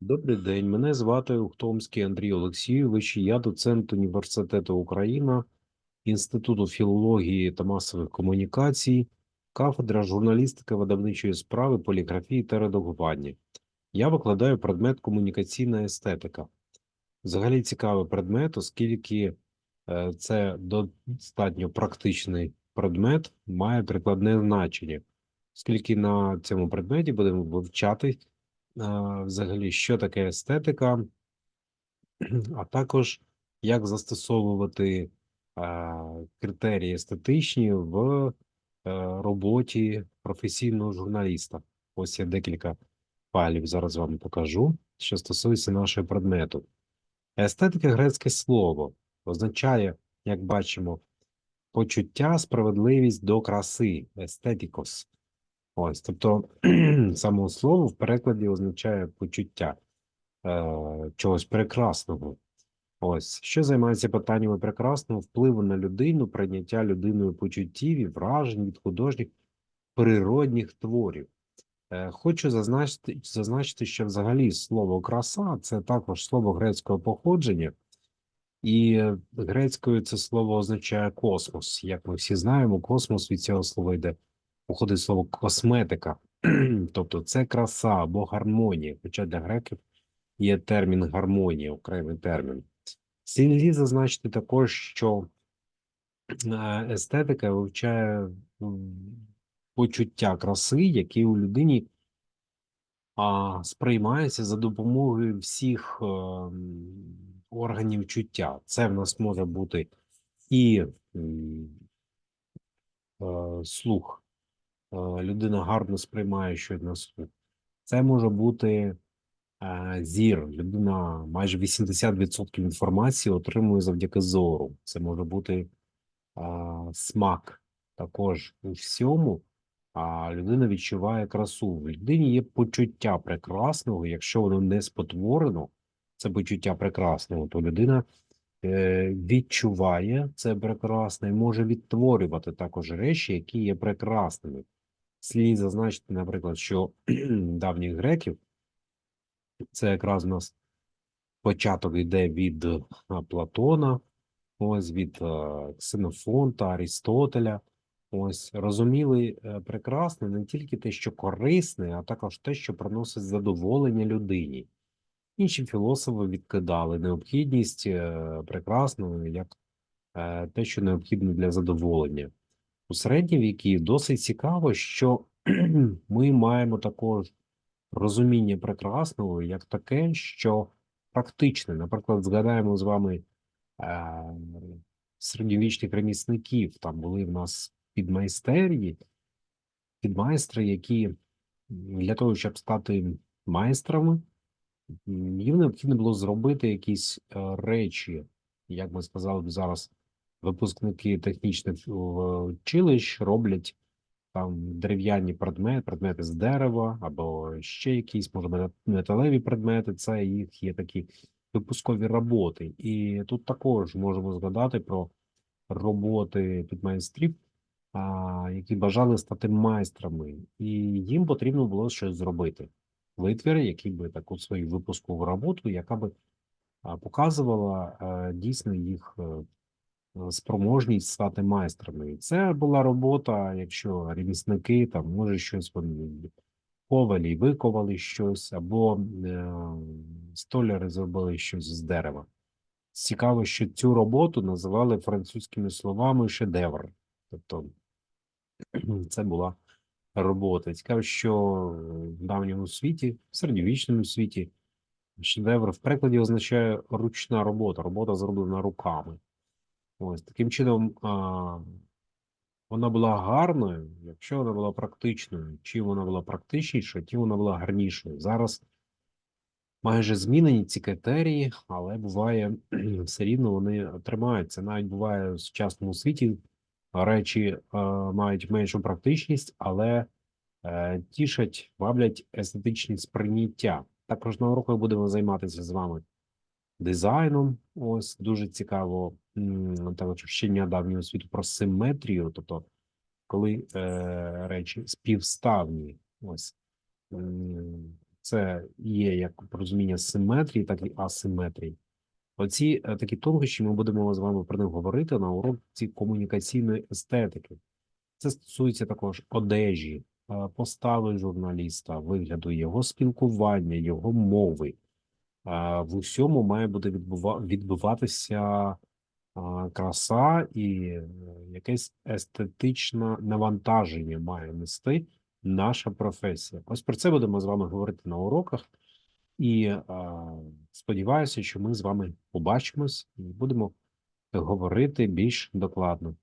Добрий день, мене звати Ухтомський Андрій Олексійович. Я доцент університету Україна, Інституту філології та масових комунікацій, кафедра журналістики, видавничої справи, поліграфії та редагування. Я викладаю предмет комунікаційна естетика. Взагалі цікавий предмет, оскільки е, це достатньо практичний предмет, має прикладне значення, оскільки на цьому предметі будемо вивчати взагалі, що таке естетика, а також як застосовувати критерії естетичні в е, роботі професійного журналіста. Ось я декілька файлів зараз вам покажу, що стосується нашого предмету. Естетика грецьке слово означає, як бачимо, почуття, справедливість до краси, естетикос. Ось, тобто, само слово в перекладі означає почуття е, чогось прекрасного. Ось, що займається питаннями прекрасного впливу на людину, прийняття людиною почуттів і вражень від художніх природних творів. Е, хочу зазначити, зазначити, що взагалі слово краса це також слово грецького походження, і грецькою це слово означає космос. Як ми всі знаємо, космос від цього слова йде походить слово косметика, тобто це краса або гармонія, хоча для греків є термін гармонія, окремий термін. Слід зазначити також, що е, естетика вивчає почуття краси, які у людині а, сприймаються за допомогою всіх е, органів чуття. Це в нас може бути і е, слух, людина гарно сприймає на слух. Це може бути е, зір. Людина майже 80% інформації отримує завдяки зору. Це може бути е, смак також у всьому. А людина відчуває красу. В людині є почуття прекрасного. Якщо воно не спотворено, це почуття прекрасного, то людина е, відчуває це прекрасне і може відтворювати також речі, які є прекрасними. Слід зазначити, наприклад, що давніх греків це якраз у нас початок йде від е, Платона, ось від е, Ксенофонта, Арістотеля. Ось розуміли е, прекрасне не тільки те, що корисне, а також те, що приносить задоволення людині. Інші філософи відкидали необхідність прекрасного як те, що необхідно для задоволення. У середні віки досить цікаво, що ми маємо також розуміння прекрасного як таке, що практичне. Наприклад, згадаємо з вами е, середньовічних ремісників. Там були в нас підмайстерні, підмайстри, які для того, щоб стати майстрами, їм необхідно було зробити якісь е, речі, як ми сказали б зараз, випускники технічних е, училищ роблять там дерев'яні предмети, предмети з дерева або ще якісь, може, металеві предмети. Це їх є такі випускові роботи. І тут також можемо згадати про роботи підмайстрів, які бажали стати майстрами, і їм потрібно було щось зробити. Витвір, який би таку свою випускову роботу, яка би показувала дійсно їх е, е, спроможність стати майстрами. І це була робота, якщо ремісники там може щось вони ковалі, виковали щось, або е, столяри зробили щось з дерева. Цікаво, що цю роботу називали французькими словами шедевр. Тобто це була робота. Цікаво, що в давньому світі, в середньовічному світі, шедевр в перекладі означає ручна робота, робота зроблена руками. Ось таким чином а, вона була гарною, якщо вона була практичною. Чим вона була практичнішою, тим вона була гарнішою. Зараз майже змінені ці критерії, але буває все рівно вони тримаються. Навіть буває в сучасному світі речі е, мають меншу практичність, але е, тішать, ваблять естетичні сприйняття. Також на уроках будемо займатися з вами дизайном. Ось дуже цікаво м, також вчення давнього світу про симетрію, тобто коли е, речі співставні. Ось Це є як розуміння симетрії, так і асиметрії. Оці е, такі тонкощі ми будемо з вами про них говорити на уроці комунікаційної естетики. Це стосується також одежі, е, постави журналіста, вигляду його спілкування, його мови. Е, В усьому має відбува- відбуватися краса і е, якесь естетичне навантаження має нести наша професія. Ось про це будемо з вами говорити на уроках. І сподіваюся, що ми з вами побачимось і будемо говорити більш докладно.